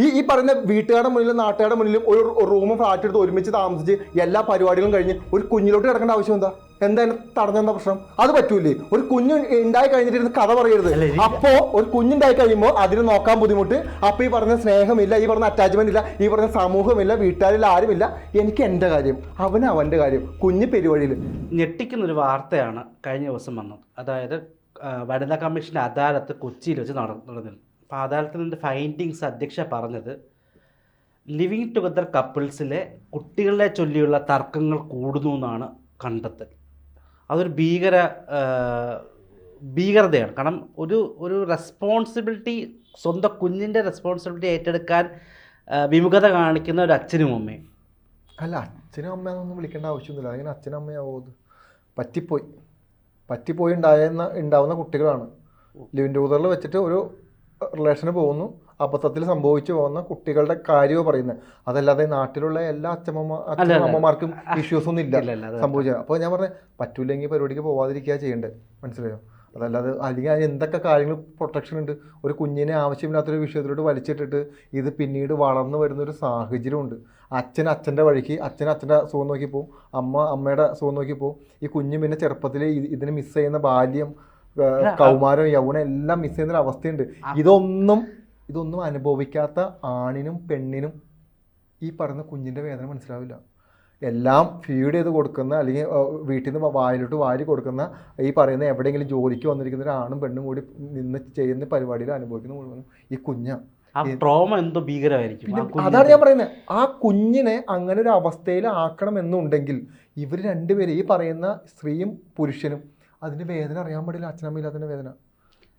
ഈ ഈ പറയുന്ന വീട്ടുകാരുടെ മുന്നിലും നാട്ടുകാരുടെ മുന്നിലും ഒരു റൂമും ഫ്ലാറ്റ് എടുത്ത് ഒരുമിച്ച് താമസിച്ച് എല്ലാ പരിപാടികളും കഴിഞ്ഞ് ഒരു കുഞ്ഞിലോട്ട് കിടക്കേണ്ട ആവശ്യം എന്താ? എന്തായാലും തടഞ്ഞെന്ന പ്രശ്നം? അത് പറ്റൂലേ. ഒരു കുഞ്ഞ് ഉണ്ടായി കഴിഞ്ഞിട്ട് കഥ പറയരുത്. അപ്പോ ഒരു കുഞ്ഞുണ്ടായി കഴിയുമ്പോൾ അതിന് നോക്കാൻ ബുദ്ധിമുട്ട്. അപ്പൊ ഈ പറഞ്ഞ സ്നേഹമില്ല ഈ പറഞ്ഞ അറ്റാച്ച്മെന്റ് ഇല്ല ഈ പറഞ്ഞ സമൂഹമില്ല വീട്ടുകാരിൽ ആരുമില്ല. എനിക്ക് എന്റെ കാര്യം അവന് അവന്റെ കാര്യം കുഞ്ഞ് പെരുവഴിയിൽ. ഞെട്ടിക്കുന്ന ഒരു വാർത്തയാണ് കഴിഞ്ഞ ദിവസം വന്നത്. അതായത് വനിതാ കമ്മീഷന്റെ അദാലത്ത് കൊച്ചിയിൽ വെച്ച് നട അദാലത്തിന്റെ ഫൈൻഡിങ്സ് അധ്യക്ഷ പറഞ്ഞത് ലിവിങ് ടുഗദർ കപ്പിൾസിലെ കുട്ടികളെ ചൊല്ലിയുള്ള തർക്കങ്ങൾ കൂടുന്നു എന്നാണ് കണ്ടെത്തൽ. അതൊരു ഭീകര ഭീകരതയാണ്. കാരണം ഒരു ഒരു റെസ്പോൺസിബിലിറ്റി സ്വന്തം കുഞ്ഞിന്റെ റെസ്പോൺസിബിലിറ്റി ഏറ്റെടുക്കാൻ വിമുഖത കാണിക്കുന്ന ഒരു അച്ഛനും അമ്മയും. അല്ല അച്ഛനും അമ്മയെന്നൊന്നും വിളിക്കേണ്ട ആവശ്യമൊന്നുമില്ല. അങ്ങനെ അച്ഛനും അമ്മയാവും പറ്റിപ്പോയി. പറ്റിപ്പോയി ഉണ്ടായെന്ന ഉണ്ടാവുന്ന കുട്ടികളാണ്. ലിവിൻ ടൂതറിൽ വെച്ചിട്ട് ഒരു റിലേഷന് പോകുന്നു. അബദ്ധത്തിൽ സംഭവിച്ചു പോകുന്ന കുട്ടികളുടെ കാര്യമോ പറയുന്നത്. അതല്ലാതെ നാട്ടിലുള്ള എല്ലാ അച്ഛമ്മ അല്ല, അച്ഛനും അമ്മമാർക്കും ഇഷ്യൂസ് ഒന്നും ഇല്ല. സംഭവിച്ചത് അപ്പോൾ ഞാൻ പറഞ്ഞത് പറ്റൂലെങ്കിൽ പരിപാടിക്ക് പോവാതിരിക്കുക ചെയ്യേണ്ടത് മനസ്സിലായോ? അതല്ലാതെ അല്ലെങ്കിൽ അതിന് എന്തൊക്കെ കാര്യങ്ങൾ പ്രൊട്ടക്ഷൻ ഉണ്ട്? ഒരു കുഞ്ഞിനെ ആവശ്യമില്ലാത്തൊരു വിഷയത്തിലോട്ട് വലിച്ചിട്ടിട്ട് ഇത് പിന്നീട് വളർന്നു വരുന്നൊരു സാഹചര്യമുണ്ട് അച്ഛൻ അച്ഛന്റെ വഴിക്ക് അച്ഛൻ അച്ഛന്റെ സുഖം നോക്കി പോവും അമ്മ അമ്മയുടെ സുഖം നോക്കി പോവും ഈ കുഞ്ഞ് പിന്നെ ചെറുപ്പത്തിൽ ഇതിന് മിസ് ചെയ്യുന്ന ബാല്യം കൗമാരം യൗവനം എല്ലാം മിസ് ചെയ്യുന്ന ഒരു അവസ്ഥയുണ്ട്. ഇതൊന്നും ഇതൊന്നും അനുഭവിക്കാത്ത ആണിനും പെണ്ണിനും ഈ പറയുന്ന കുഞ്ഞിന്റെ വേദന മനസ്സിലാവില്ല. എല്ലാം ഫീഡ് ചെയ്ത് കൊടുക്കുന്ന അല്ലെങ്കിൽ വീട്ടിൽ നിന്ന് വായിലോട്ട് വാരി കൊടുക്കുന്ന ഈ പറയുന്ന എവിടെയെങ്കിലും ജോലിക്ക് വന്നിരിക്കുന്ന ഒരു ആണും പെണ്ണും കൂടി നിന്ന് ചെയ്യുന്ന പരിപാടിയിൽ അനുഭവിക്കുന്ന മുഴുവനും ഈ കുഞ്ഞ. ആ ട്രോമ എന്തോ ഭീകരമായിരിക്കും. അതാണ് ഞാൻ പറയുന്നത് ആ കുഞ്ഞിനെ അങ്ങനെ ഒരു അവസ്ഥയിൽ ആക്കണം എന്നുണ്ടെങ്കിൽ ഇവർ രണ്ടുപേരും ഈ പറയുന്ന സ്ത്രീയും പുരുഷനും അതിന്റെ വേദന അറിയാൻ പാടില്ല അച്ഛനമ്മയില്ലാത്തതിന്റെ വേദന.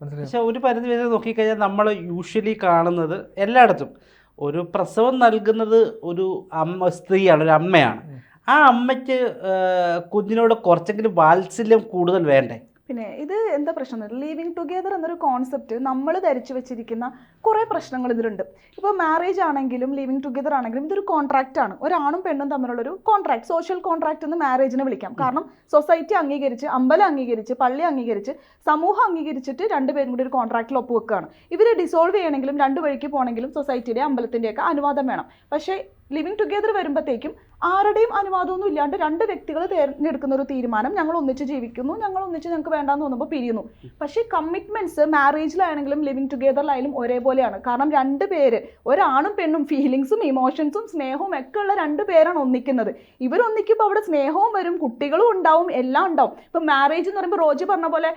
മനസ്സിലായോ? പക്ഷെ ഒരു പരിധി വരെ നോക്കിക്കഴിഞ്ഞാൽ നമ്മൾ യൂഷ്വലി കാണുന്നത് എല്ലായിടത്തും. ഒരു പ്രസവം നൽകുന്നത് ഒരു അമ്മ സ്ത്രീയാണ് ഒരു അമ്മയാണ്. ആ അമ്മയ്ക്ക് കുഞ്ഞിനോട് കുറച്ചെങ്കിലും വാത്സല്യം കൂടുതൽ വേണ്ടേ? പിന്നെ ഇത് എന്താ പ്രശ്നം? ലിവിങ് ടുഗെദർ എന്നൊരു കോൺസെപ്റ്റ് നമ്മൾ ധരിച്ചു വെച്ചിരിക്കുന്ന കുറേ പ്രശ്നങ്ങൾ ഇതിലുണ്ട്. ഇപ്പോൾ മാരേജ് ആണെങ്കിലും ലിവിങ് ടുഗെദർ ആണെങ്കിലും ഇതൊരു കോൺട്രാക്റ്റ് ആണ്. ഒരാണും പെണ്ണും തമ്മിലുള്ളൊരു കോൺട്രാക്ട് സോഷ്യൽ കോൺട്രാക്ട് എന്ന് മാരേജിനെ വിളിക്കാം. കാരണം സൊസൈറ്റി അംഗീകരിച്ച് അമ്പലം അംഗീകരിച്ച് പള്ളി അംഗീകരിച്ച് സമൂഹം അംഗീകരിച്ചിട്ട് രണ്ടുപേരും കൂടി ഒരു കോൺട്രാക്റ്റിൽ ഒപ്പുവെക്കുകയാണ് ഇവർ ഡിസോൾവ് ചെയ്യണമെങ്കിലും രണ്ട് വഴിക്ക് പോകണമെങ്കിലും സൊസൈറ്റിയുടെ അമ്പലത്തിന്റെയൊക്കെ അനുവാദം വേണം. പക്ഷേ ലിവിങ് ടുഗെദർ വരുമ്പോഴത്തേക്കും ആരുടെയും അനുവാദമൊന്നും ഇല്ലാണ്ട് രണ്ട് വ്യക്തികൾ തിരഞ്ഞെടുക്കുന്ന ഒരു തീരുമാനം ഞങ്ങൾ ഒന്നിച്ച് ജീവിക്കുന്നു ഞങ്ങൾ ഒന്നിച്ച് ഞങ്ങൾക്ക് വേണ്ടാന്ന് തോന്നുമ്പോൾ പിരിയുന്നു. പക്ഷേ കമ്മിറ്റ്മെന്റ്സ് മാരേജിലാണെങ്കിലും ലിവിങ് ടുഗെദറിലായാലും ഒരേപോലെയാണ്. കാരണം രണ്ട് പേര് ഒരാണും പെണ്ണും ഫീലിങ്സും ഇമോഷൻസും സ്നേഹവും ഒക്കെ ഉള്ള രണ്ട് പേരാണ് ഒന്നിക്കുന്നത്. ഇവരൊന്നിക്കുമ്പോൾ അവിടെ സ്നേഹവും വരും കുട്ടികളും ഉണ്ടാവും എല്ലാം ഉണ്ടാവും. ഇപ്പം മാരേജ് എന്ന് പറയുമ്പോൾ റോജി പറഞ്ഞ പോലെ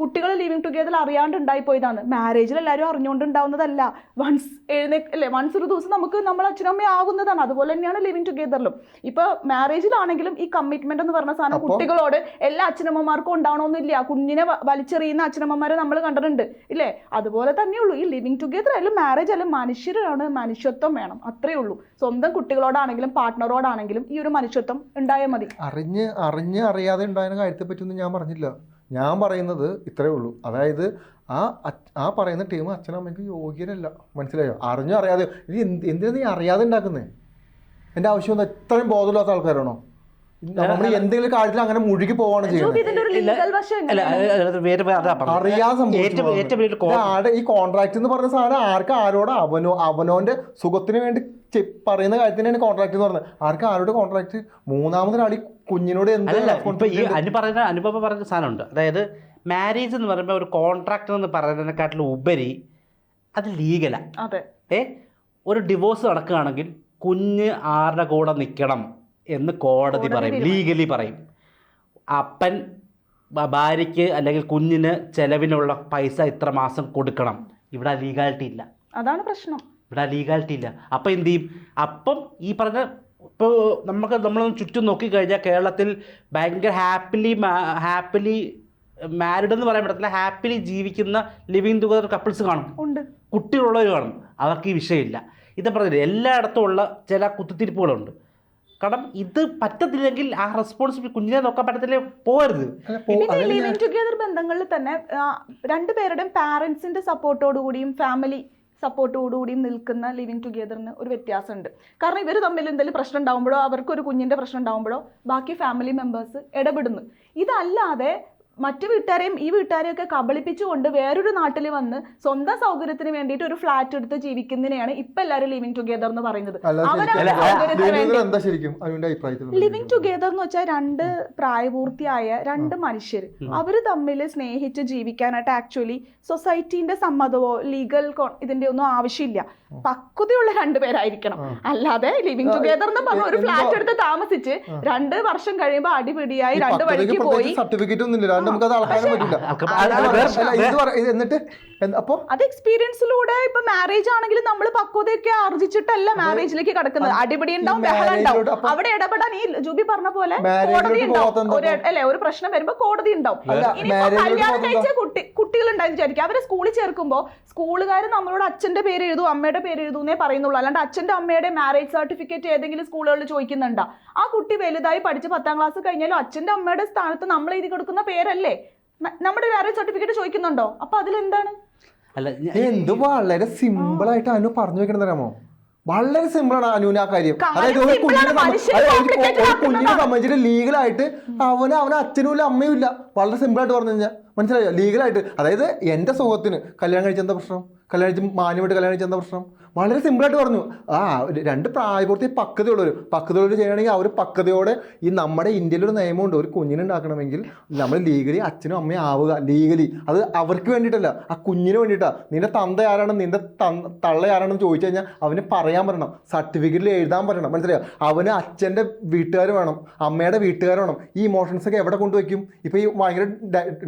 കുട്ടികൾ ലിവിങ് ടുഗെദർ അറിയാണ്ട് ഉണ്ടായിപ്പോയതാണ്. മാരേജിൽ എല്ലാവരും അറിഞ്ഞുകൊണ്ട് ഉണ്ടാവുന്നതല്ല. വൺസ് എഴുന്നേ അല്ലേ വൺസ് ഒരു ദിവസം നമുക്ക് നമ്മൾ അച്ഛനമ്മ ആകുന്നതാണ് അതുപോലെ തന്നെയാണ് ലിവിങ് ടുഗെദറിലും ഇപ്പൊ മാരേജിലാണെങ്കിലും ഈ കമ്മിറ്റ്മെന്റ് എന്ന് പറഞ്ഞ സാധനം കുട്ടികളോട് എല്ലാ അച്ഛനമ്മമാർക്കും ഉണ്ടാവണമെന്നില്ല. കുഞ്ഞിനെ വലിച്ചെറിയുന്ന അച്ഛനമ്മമാരെ നമ്മൾ കണ്ടിട്ടുണ്ട് ഇല്ലേ? അതുപോലെ തന്നെയുള്ളൂ. ഈ ലിവിങ് ടുഗെദർ ആയാലും മാരേജ് ആയാലും മനുഷ്യരാണ് മനുഷ്യത്വം വേണം. അത്രേ ഉള്ളൂ. സ്വന്തം കുട്ടികളോടാണെങ്കിലും പാർട്ട്ണറോടാണെങ്കിലും ഈ ഒരു മനുഷ്യത്വം ഉണ്ടായാൽ മതി. അറിഞ്ഞ് അറിഞ്ഞ് അറിയാതെ ഉണ്ടായ കാര്യത്തെ പറ്റിയൊന്നും ഞാൻ പറഞ്ഞില്ല. ഞാൻ പറയുന്നത് ഇത്രയേ ഉള്ളൂ. അതായത് ആ ആ പറയുന്ന ടീം അച്ഛനമ്മയ്ക്ക് യോഗ്യനല്ല മനസ്സിലായോ? അറിഞ്ഞോ അറിയാതെ ഇത് എന്ത് എന്തിനാ നീ അറിയാതെ ഉണ്ടാക്കുന്നത് എന്റെ ആവശ്യം എന്താ? ഇത്രയും ബോധമില്ലാത്ത ആൾക്കാരാണോ? നമ്മൾ എന്തെങ്കിലും കാര്യത്തിൽ അങ്ങനെ മുഴുകി പോവാണ് ചെയ്യുന്നത്. ഈ കോൺട്രാക്ട് എന്ന് പറഞ്ഞ സാധനം ആർക്ക് ആരോട് അവനോ അവനോന്റെ സുഖത്തിന് വേണ്ടി പറയുന്ന കാര്യത്തിനാണ് കോൺട്രാക്ട് എന്ന് പറഞ്ഞത്? ആർക്ക് ആരോട് കോൺട്രാക്ട് മൂന്നാമതൊരാൾ ഈ കുഞ്ഞിനോട് എന്ത് അല്ലല്ല ഈ അനു പറയുന്ന അനുഭവം പറഞ്ഞ സാധനമുണ്ട്. അതായത് മാരേജ് എന്ന് പറയുമ്പോൾ ഒരു കോൺട്രാക്ട് എന്ന് പറയുന്നതിനെക്കാട്ടിലും ഉപരി അത് ലീഗലാണ് അതെ. ഏ? ഒരു ഡിവോഴ്സ് നടക്കുകയാണെങ്കിൽ കുഞ്ഞ് ആരുടെ കൂടെ നിൽക്കണം എന്ന് കോടതി പറയും. ലീഗലി പറയും. അപ്പൻ ഭാര്യയ്ക്ക് അല്ലെങ്കിൽ കുഞ്ഞിന് ചെലവിനുള്ള പൈസ ഇത്ര മാസം കൊടുക്കണം. ഇവിടെ ലീഗാലിറ്റി ഇല്ല. അതാണ് പ്രശ്നം. ഇവിടെ ലീഗാലിറ്റി ഇല്ല. അപ്പം എന്ത് ചെയ്യും? അപ്പം ഈ പറഞ്ഞ ഇപ്പോൾ നമുക്ക് നമ്മളൊന്ന് ചുറ്റും നോക്കിക്കഴിഞ്ഞാൽ കേരളത്തിൽ ഭയങ്കര ഹാപ്പിലി ഹാപ്പിലി മാരിഡ് എന്ന് പറയാൻ പറ്റത്തില്ല. ഹാപ്പിലി ജീവിക്കുന്ന ലിവിങ് ടുഗദർ കപ്പിൾസ് കാണും. ഉണ്ട്. കുട്ടികളുള്ളവർ കാണും. അവർക്ക് ഈ വിഷയമില്ല. ഇത് പറഞ്ഞില്ല എല്ലായിടത്തും ഉള്ള ചില കുത്തിത്തിരിപ്പുകളുണ്ട്. കാരണം ഇത് പറ്റത്തില്ലെങ്കിൽ ആ റെസ്പോൺസിബിലിറ്റി കുഞ്ഞിനെ നോക്കാൻ പറ്റത്തില്ലേ? പോകരുത് അല്ല, പോ- പിന്നെ ലിവിങ് ടുഗെദർ ബന്ധങ്ങളിൽ തന്നെ രണ്ടുപേരുടെയും പാരൻസിന്റെ സപ്പോർട്ടോടു കൂടിയും ഫാമിലി സപ്പോർട്ടോടുകൂടിയും നിൽക്കുന്ന ലിവിങ് ടുഗെദറിന് ഒരു വ്യത്യാസമുണ്ട്. കാരണം ഇവർ തമ്മിൽ എന്തെങ്കിലും പ്രശ്നം ഉണ്ടാകുമ്പോഴോ അവർക്ക് ഒരു കുഞ്ഞിന്റെ പ്രശ്നം ഉണ്ടാകുമ്പോഴോ ബാക്കി ഫാമിലി മെമ്പേഴ്സ് ഇടപെടുന്നു. ഇതല്ലാതെ മറ്റു വീട്ടുകാരെയും ഈ വീട്ടുകാരെയും ഒക്കെ കബളിപ്പിച്ചുകൊണ്ട് വേറൊരു നാട്ടിൽ വന്ന് സ്വന്തം സൗകര്യത്തിന് വേണ്ടിയിട്ട് ഒരു ഫ്ലാറ്റ് എടുത്ത് ജീവിക്കുന്നതിനെയാണ് ഇപ്പൊ എല്ലാവരും ലിവിങ് ടുഗെദർ എന്ന് പറയുന്നത്. ലിവിങ് ടുഗെദർ എന്ന് വെച്ചാൽ രണ്ട് പ്രായപൂർത്തിയായ രണ്ട് മനുഷ്യർ. അവർ തമ്മിൽ സ്നേഹിച്ച് ജീവിക്കാനായിട്ട് ആക്ച്വലി സൊസൈറ്റീന്റെ സമ്മതമോ ലീഗൽ ഇതിന്റെ ഒന്നും ആവശ്യമില്ല. പക്വതയുള്ള രണ്ടുപേരായിരിക്കണം അല്ലാതെ ലിവിങ് ടുഗെദർ എന്ന് പറഞ്ഞ ഒരു ഫ്ലാറ്റ് എടുത്ത് താമസിച്ച് രണ്ട് വർഷം കഴിയുമ്പോൾ അടിപിടിയായി രണ്ട് വഴിക്ക് പോയി. സർട്ടിഫിക്കറ്റ് ഒന്നും ഇല്ല നമുക്ക് അത് അളക്കാനും പറ്റില്ല. എന്നിട്ട് എന്ത്- അത് എക്സ്പീരിയൻസിലൂടെ ഇപ്പൊ മാരേജ് ആണെങ്കിലും നമ്മൾ പക്വതയൊക്കെ ആർജിച്ചിട്ടല്ല മാരേജിലേക്ക് കടക്കുന്നത്. അടിപിടി ഉണ്ടാവും ബഹളം ഉണ്ടാവും. അവിടെ ഇടപെടാൻ ഈ ജൂബി പറഞ്ഞ പോലെ കോടതി ഉണ്ടാവും. ഒരു അല്ലെ ഒരു പ്രശ്നം വരുമ്പോ കോടതി ഉണ്ടാവും. കല്യാണം കഴിച്ച കുട്ടി കുട്ടികൾ ഉണ്ടായെന്ന് വിചാരിക്കും. അവരെ സ്കൂളിൽ ചേർക്കുമ്പോൾ സ്കൂളുകാർ നമ്മളോട് അച്ഛന്റെ പേര് എഴുതൂ അമ്മയുടെ പേര് എഴുതൂന്നേ പറയുന്നുള്ളൂ. അല്ലാണ്ട് അച്ഛന്റെ അമ്മയുടെ മാരേജ് സർട്ടിഫിക്കറ്റ് ഏതെങ്കിലും സ്കൂളുകളിൽ ചോദിക്കുന്നുണ്ടോ. ആ കുട്ടി വലുതായി പഠിച്ച് പത്താം ക്ലാസ് കഴിഞ്ഞാലും അച്ഛന്റെ അമ്മയുടെ സ്ഥാനത്ത് നമ്മൾ എഴുതി കൊടുക്കുന്ന പേരല്ലേ ന- നമ്മുടെ മാരേജ് സർട്ടിഫിക്കറ്റ് ചോദിക്കുന്നുണ്ടോ? അപ്പൊ അതിലെന്താണ്? അല്ല എന്ത് വളരെ സിമ്പിൾ ആയിട്ട് അനു പറഞ്ഞു വെക്കണം തരാമോ വളരെ സിമ്പിൾ ആണ് അനുവിന് ആ കാര്യം. അതായത് ഒരു കുഞ്ഞിനെ ഒരു കുഞ്ഞിനെ സംബന്ധിച്ചിട്ട് ലീഗലായിട്ട് അവന് അവന് അച്ഛനും ഇല്ല അമ്മയും ഇല്ല. വളരെ സിമ്പിൾ ആയിട്ട് പറഞ്ഞു കഴിഞ്ഞാൽ മനസ്സിലായോ? ലീഗലായിട്ട് അതായത് എന്റെ സുഖത്തിന് കല്യാണം കഴിച്ച എന്താ പ്രശ്നം? കല്യാണം കഴിച്ച് മാന്യമായിട്ട് കല്യാണം കഴിച്ച എന്താ പ്രശ്നം? വളരെ സിമ്പിളായിട്ട് പറഞ്ഞു. ആ രണ്ട് പ്രായപൂർത്തി പക്വതയുള്ളവർ പക്വതയുള്ളവർ ചെയ്യണമെങ്കിൽ അവർ പക്വതയോടെ ഈ നമ്മുടെ ഇന്ത്യയിലൊരു നിയമമുണ്ട്. ഒരു കുഞ്ഞിനെ ഉണ്ടാക്കണമെങ്കിൽ നമ്മൾ ലീഗലി അച്ഛനും അമ്മയും ആവുക ലീഗലി അത് അവർക്ക് വേണ്ടിയിട്ടല്ല. ആ കുഞ്ഞിന് വേണ്ടിയിട്ടാണ് നിന്റെ തന്ത ആരാണ്? തന്ന- തള്ള ആരാണെന്ന് ചോദിച്ചു കഴിഞ്ഞാൽ അവന് പറയാൻ പറ്റണം. സർട്ടിഫിക്കറ്റിൽ എഴുതാൻ പറ്റണം. മനസ്സിലായോ? അവന് അച്ഛന്റെ വീട്ടുകാർ വേണം. അമ്മയുടെ വീട്ടുകാർ വേണം. ഈ ഇമോഷൻസൊക്കെ എവിടെ കൊണ്ടുവയ്ക്കും? ഇപ്പോൾ ഈ ഭയങ്കര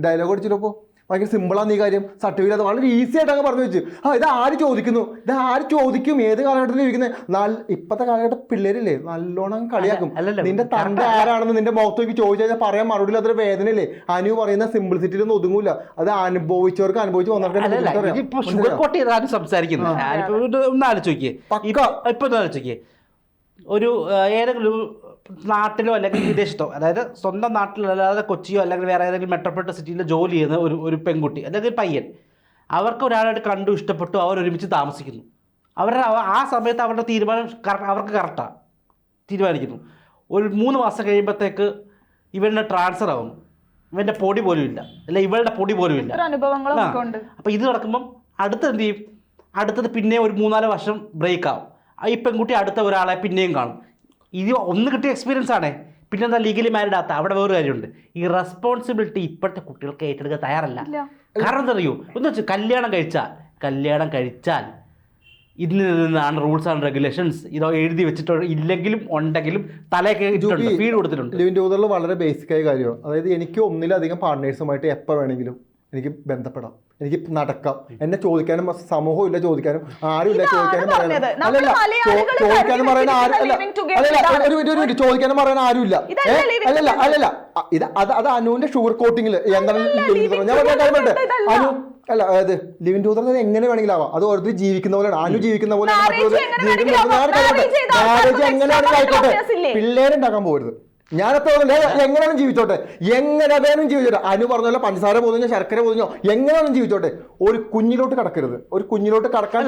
ഡയലോഗ് അടിച്ചില്ലപ്പോൾ ഭയങ്കര സിമ്പിളാണ് ഈ കാര്യം. സർട്ടിഫിക്കറ്റ് അത് വളരെ ഈസി ആയിട്ട് അങ്ങ് പറഞ്ഞു വെച്ച്. ആ ഇത് ആര് ചോദിക്കുന്നു? ഇത് ആര് ചോദിക്കും? ഏത് കാലഘട്ടത്തിൽ ചോദിക്കുന്നത് നല്ല ഇപ്പോഴത്തെ കാലഘട്ടം പിള്ളേരില്ലേ? നല്ലോണം കളിയാക്കും. നിന്റെ തന്റെ ആരാണെന്ന് നിന്റെ മുഖത്ത് നോക്കി ചോദിച്ചു കഴിഞ്ഞാൽ പറയാൻ മറുപടി അതൊരു വേദനയില്ലേ? അനു പറയുന്ന സിംപ്ലിസിറ്റിയിലൊന്നും ഒതുങ്ങൂല. അത് അനുഭവിച്ചവർക്ക് അനുഭവിച്ച് വന്നവർക്ക് സംസാരിക്കുന്നു. സംസാരിക്കുന്നത് ഒന്ന് ആലോചിക്കേ. ഇപ്പൊ ഒന്ന് ആലോചിക്കേ. ഒരു ഏതെങ്കിലും ഒരു നാട്ടിലോ അല്ലെങ്കിൽ വിദേശത്തോ അതായത് സ്വന്തം നാട്ടിലല്ലാതെ കൊച്ചിയോ അല്ലെങ്കിൽ വേറെ ഏതെങ്കിലും മെട്രോപൊളിറ്റൻ സിറ്റിയിലോ ജോലി ചെയ്യുന്ന ഒരു ഒരു പെൺകുട്ടി അല്ലെങ്കിൽ പയ്യൻ അവർക്ക് ഒരാളായിട്ട് കണ്ടു ഇഷ്ടപ്പെട്ടു അവർ ഒരുമിച്ച് താമസിക്കുന്നു. അവരുടെ ആ സമയത്ത് അവരുടെ തീരുമാനം അവർക്ക് കറക്റ്റാണ് തീരുമാനിക്കുന്നു. ഒരു മൂന്ന് മാസം കഴിയുമ്പോഴത്തേക്ക് ഇവരുടെ ട്രാൻസ്ഫർ ആവുന്നു ഇവന്റെ പൊടി പോലും ഇല്ല. അല്ല ഇവളുടെ പൊടി പോലും ഇല്ല. അനുഭവങ്ങളും അപ്പോൾ ഇത് നടക്കുമ്പം അടുത്ത എന്ത് ചെയ്യും? അടുത്തത് പിന്നെ ഒരു മൂന്നാൽ വർഷം ബ്രേക്ക് ആവും. ഈ പെൺകുട്ടി അടുത്ത ഒരാളെ പിന്നെയും കാണും. ഇത് ഒന്ന് കിട്ടിയ എക്സ്പീരിയൻസ് ആണേ. പിന്നെ എന്താ ലീഗലി മാരിഡ് ആത്ത അവിടെ വേറൊരു കാര്യമുണ്ട്. ഈ റെസ്പോൺസിബിലിറ്റി ഇപ്പോഴത്തെ കുട്ടികൾക്ക് ഏറ്റെടുക്കാൻ തയ്യാറല്ല. കാരണം എന്തറിയോ ഒന്ന് എന്ന് വെച്ചാൽ കല്യാണം കഴിച്ചാൽ കല്യാണം കഴിച്ചാൽ ഇതിൽ നിന്നാണ് റൂൾസ് ആൻഡ് റെഗുലേഷൻസ് ഇതോ എഴുതി വെച്ചിട്ടുണ്ട്. ഇല്ലെങ്കിലും ഉണ്ടെങ്കിലും തലയൊക്കെ ഫീഡ് കൊടുത്തിട്ടുണ്ട്. ഇതിന്റെ ടൂതറിൽ വളരെ ബേസിക് ആയ കാര്യമാണ്. അതായത് എനിക്ക് ഒന്നിലധികം പാർട്ട്നേഴ്സുമായിട്ട് എപ്പോൾ വേണമെങ്കിലും എനിക്ക് ബന്ധപ്പെടാം. എനിക്ക് നടക്കാം. എന്നെ ചോദിക്കാനും സമൂഹം ഇല്ല ചോദിക്കാനും ആരും ഇല്ല ചോദിക്കാനും പറയാനും. അല്ലല്ല ചോദിക്കാനും പറയാൻ ആരും അല്ല അല്ലല്ല ഒരു മിനിറ്റ് ഒരു മിനിറ്റ്. ചോദിക്കാനും പറയാൻ ആരും ഇല്ല അല്ലല്ല അല്ലല്ല. ഇത് അത് അത് അനുവിന്റെ ഷുഗർ കോട്ടിങ്ങിൽ എന്താണ്? ഞാൻ പറഞ്ഞ കാര്യം together പറയട്ടെ? ഇതല്ല. അനു അല്ല അതായത് ലിവിൻ ടൂതർ എങ്ങനെ വേണമെങ്കിലും ആവാം. അത് ഓരോരുത്തർ ജീവിക്കുന്ന പോലെയാണ്. അനു ജീവിക്കുന്ന പോലെ ആരോഗ്യം മാരേജ് എങ്ങനെയാണെങ്കിലും ആയിക്കോട്ടെ പിള്ളേരുണ്ടാക്കാൻ പോകരുത്. ഞാനത്ര എങ്ങനെയാണ് ജീവിച്ചോട്ടെ? എങ്ങനെ വേണം ജീവിച്ചോട്ടെ? അനു പറഞ്ഞല്ലോ പഞ്ചസാര പൊതിഞ്ഞോ ശർക്കര പോകുന്നോ എങ്ങനെയാണ് ജീവിച്ചോട്ടെ? ഒരു കുഞ്ഞിലോട്ട് കടക്കരുത്. ഒരു കുഞ്ഞിലോട്ട് കടക്കാൻ.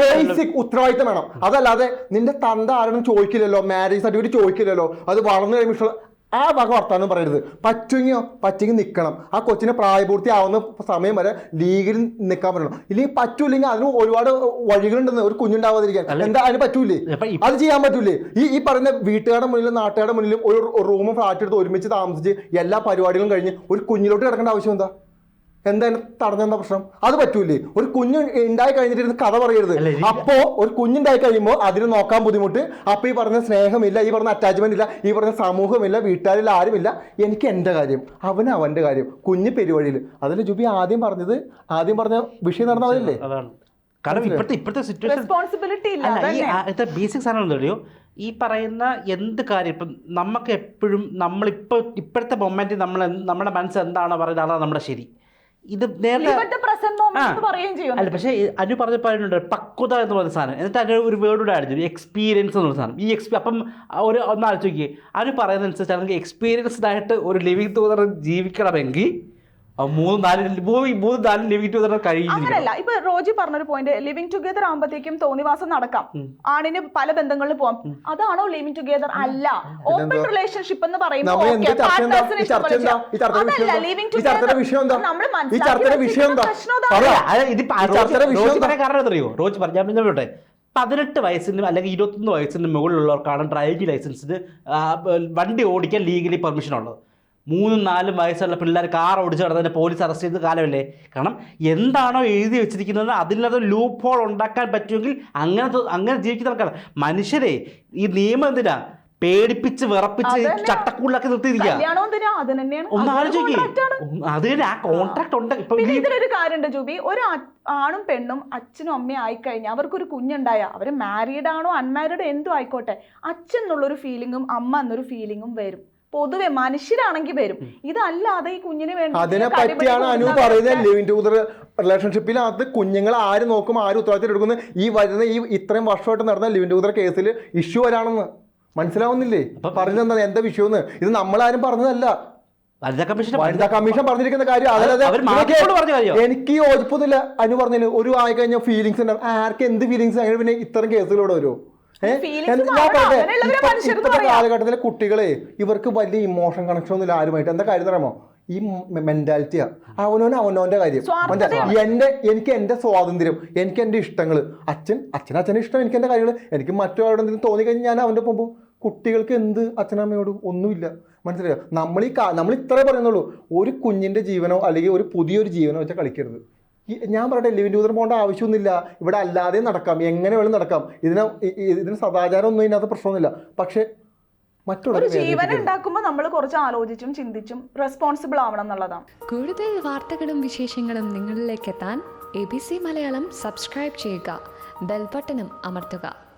ബേസിക് ഉത്തരവാദിത്തം വേണം. അതല്ലാതെ നിന്റെ തന്ത ആരും ചോദിക്കില്ലല്ലോ മാരേജ് സർട്ടിഫിക്കറ്റ് ചോദിക്കില്ലല്ലോ അത് വളർന്നു കഴിയുമ്പോൾ ആ വക വർത്താനം പറയരുത്. പറ്റുങ്ങിയോ പറ്റുങ്ങി നിൽക്കണം ആ കൊച്ചിനെ പ്രായപൂർത്തി ആവുന്ന സമയം വരെ ലീഗിൽ നിൽക്കാൻ പറ്റണം ഇല്ലെങ്കിൽ പറ്റൂല്ലെങ്കിൽ അതിന് ഒരുപാട് വഴികളുണ്ടെന്ന് ഒരു കുഞ്ഞുണ്ടാവാതിരിക്കാൻ. എന്താ അതിന് പറ്റൂലേ? അത് ചെയ്യാൻ പറ്റൂലേ? ഈ ഈ പറയുന്ന വീട്ടുകാരുടെ മുന്നിലും നാട്ടുകാരുടെ മുന്നിലും ഒരു റൂമും ഫ്ലാറ്റ് എടുത്ത് ഒരുമിച്ച് താമസിച്ച് എല്ലാ പരിപാടികളും കഴിഞ്ഞ് ഒരു കുഞ്ഞിലോട്ട് കിടക്കേണ്ട ആവശ്യം എന്താ? എന്താണ് തടഞ്ഞെന്ന പ്രശ്നം? അത് പറ്റൂലേ. ഒരു കുഞ്ഞ് ഉണ്ടായി കഴിഞ്ഞിട്ട് കഥ പറയരുത്. അപ്പോ ഒരു കുഞ്ഞുണ്ടായി കഴിയുമ്പോൾ അതിന് നോക്കാൻ ബുദ്ധിമുട്ട്. അപ്പൊ ഈ പറഞ്ഞ സ്നേഹമില്ല ഈ പറഞ്ഞ അറ്റാച്ച്മെന്റ് ഇല്ല ഈ പറഞ്ഞ സമൂഹമില്ല വീട്ടുകാരിൽ ആരുമില്ല. എനിക്ക് എന്റെ കാര്യം അവന് അവന്റെ കാര്യം കുഞ്ഞ് പെരുവഴിയിൽ. അതിൽ ജുബി ആദ്യം പറഞ്ഞത്? ആദ്യം പറഞ്ഞ വിഷയം നടന്നതല്ലേ കാരണം ഇപ്പോഴത്തെ ഇപ്പോഴത്തെ സിറ്റുവേഷൻ റെസ്പോൺസിബിലിറ്റി ഇല്ല ഈ അതന്നെ. ഇത്തെ ബേസിക് സാധനം എന്താ ഈ പറയുന്ന എന്ത് കാര്യം ഇപ്പം നമുക്ക് എപ്പോഴും നമ്മളിപ്പോൾ ഇപ്പോഴത്തെ മൊമെന്റ് നമ്മൾ നമ്മുടെ മനസ്സ് എന്താണോ പറയുന്നത് അതാണ് നമ്മുടെ ശരി. ഇത് നേരത്തെ അല്ല പക്ഷേ അനു പറഞ്ഞ പറയുന്നുണ്ട് പക്വത എന്ന് പറയുന്ന സാധനം. എന്നിട്ട് അതിന് ഒരു വേർഡ് കൂടെ അടിച്ചു എക്സ്പീരിയൻസ് എന്ന് പറഞ്ഞ സാധനം. ഈ എക്സ്പീ അപ്പം ഒരു ഒന്ന് ആലോചിക്കുക അനു പറയുന്നതനുസരിച്ച് അല്ലെങ്കിൽ എക്സ്പീരിയൻസ്ഡ് ആയിട്ട് ഒരു ലിവിങ് തോന്നർ ജീവിക്കണമെങ്കിൽ മൂന്ന് നാല് മൂന്ന് നാല് ലിവിങ് ടുഗദർ ഇപ്പൊ റോജി പറഞ്ഞൊരു പോയിന്റ് ലിവിങ് ടുഗദർ ആകുമ്പോഴത്തേക്കും തോന്നിവാസം നടക്കാം. ആണിന് പല ബന്ധങ്ങളിൽ പോവാം. അതാണോ ലിവിങ് ടുഗദർ അല്ല. ഓപ്പൺ റിലേഷൻഷിപ്പ് എന്ന് പറയുമ്പോൾ നമ്മൾ അതല്ല ലിവിങ് റോജി? കാരണം പതിനെട്ട് വയസ്സിനും അല്ലെങ്കിൽ ഇരുപത്തൊന്ന് വയസ്സിന് മുകളിലുള്ളവർക്കാണ് ഡ്രൈവിംഗ് ലൈസൻസിന് വണ്ടി ഓടിക്കാൻ ലീഗലി പെർമിഷൻ ഉള്ളത്. മൂന്നും നാലും വയസ്സുള്ള പിള്ളേർ കാർ ഓടിച്ച് നടന്നതിന് പോലീസ് അറസ്റ്റ് ചെയ്ത കാലമല്ലേ? കാരണം എന്താണോ എഴുതി വെച്ചിരിക്കുന്നത് അതിനുള്ള ലൂപ്പ് ഹോൾ ഉണ്ടാക്കാൻ പറ്റുമെങ്കിൽ അങ്ങനെ അങ്ങനെ ജീവിക്കുന്ന ആൾക്കാർ മനുഷ്യരെ ഈ നിയമം എന്തിനാ? പേടിപ്പിച്ച് വിറപ്പിച്ച്. ചട്ടക്കൂടിലൊക്കെ നിർത്തിയിരിക്കുക. ഒന്ന് അതൊരു ആലോചിക്കേ. contract ആണ്. അത് തന്നെ ആ കോൺട്രാക്ട് ഉണ്ട്. ഇപ്പൊ ഇതിലൊരു കാര്യമുണ്ട് ജൂബി. ഒരു ആണും പെണ്ണും അച്ഛനും അമ്മയും ആയിക്കഴിഞ്ഞാൽ അവർക്കൊരു കുഞ്ഞുണ്ടായ അവർ മാരീഡ് ആണോ അൺമാരീഡ് എന്തോ ആയിക്കോട്ടെ. അച്ഛൻ എന്നുള്ളൊരു ഫീലിങ്ങും അമ്മ എന്നൊരു ഫീലിങ്ങും വരും. പൊതുവെ മനുഷ്യരാണെങ്കിൽ വരും. ഇതല്ലാതെ ഈ കുഞ്ഞിന് വേണ്ടി അതിനെ പറ്റിയാണ് അനു പറയുന്നത്. ലിവിങ് ടുഗദർ റിലേഷൻഷിപ്പിൽ അത് കുഞ്ഞുങ്ങൾ ആര് നോക്കും ആര് ഉത്തരവാദിത്തം എടുക്കുന്നു. ഈ വരുന്ന ഈ ഇത്രയും വർഷമായിട്ട് നടന്ന ലിവിൻ ടുഗദർ കേസിൽ ഇഷ്യൂ വരാണെന്ന് മനസ്സിലാവുന്നില്ലേ? പറഞ്ഞെന്താ എന്താ വിഷയമെന്ന് ഇത് നമ്മളാരും പറഞ്ഞതല്ല. വനിതാ കമ്മീഷൻ വനിതാ കമ്മീഷൻ പറഞ്ഞിരിക്കുന്ന കാര്യം. അതല്ലാതെ പറഞ്ഞ. എനിക്ക് യോജിപ്പൊന്നുമില്ല അനു പറഞ്ഞതിന് ഒരു ആയി കഴിഞ്ഞ ഫീലിങ്സ് ഉണ്ടാവും. ആർക്ക് എന്ത് ഫീലിങ്സ് അങ്ങനെ പിന്നെ ഇത്തരം കേസുകളോട് വരുമോ കാലഘട്ടത്തിലെ കുട്ടികളെ ഇവർക്ക് വലിയ ഇമോഷൻ കണക്ഷൻ ഒന്നുമില്ല ആരുമായിട്ട്. എന്താ കാര്യം അറിയാമോ? ഈ മെന്റാലിറ്റിയാ അവനോന് അവനോന്റെ കാര്യം? എന്റെ എനിക്ക് എന്റെ സ്വാതന്ത്ര്യം എനിക്ക് എന്റെ ഇഷ്ടങ്ങൾ അച്ഛൻ അച്ഛൻ അച്ഛന്റെ ഇഷ്ടം എനിക്ക് എന്റെ കാര്യങ്ങൾ എനിക്ക് മറ്റൊരാളുടെ എന്തെങ്കിലും തോന്നി കഴിഞ്ഞാൽ ഞാൻ അവന്റെ ഒപ്പം പോകും കുട്ടികൾക്ക് എന്ത് അച്ഛനമ്മയോടും ഒന്നുമില്ല. മനസ്സിലായോ? നമ്മൾ ഈ നമ്മൾ ഇത്രേ പറയുന്നുള്ളൂ. ഒരു കുഞ്ഞിന്റെ ജീവനോ അല്ലെങ്കിൽ ഒരു പുതിയൊരു ജീവനോ വെച്ചാൽ കളിക്കരുത്. ഞാൻ പറയട്ടെ ലിവിൻ ടൂതർ പോകേണ്ട ആവശ്യമൊന്നുമില്ല. ഇവിടെ അല്ലാതെ നടക്കാം. എങ്ങനെ വേണം നടക്കാം. ഇതിന് ഇതിന് സദാചാരം ഒന്നും ഇതിനകത്ത് പ്രശ്നമൊന്നുമില്ല. പക്ഷേ ജീവൻ ഉണ്ടാക്കുമ്പോൾ നമ്മൾ കുറച്ച് ആലോചിച്ചും ചിന്തിച്ചും റെസ്പോൺസിബിൾ ആവണം എന്നുള്ളതാണ്. കൂടുതൽ വാർത്തകളും വിശേഷങ്ങളും നിങ്ങളിലേക്ക് എത്താൻ A B C Malayalam subscribe ചെയ്യുക. ബെൽബട്ടനും അമർത്തുക.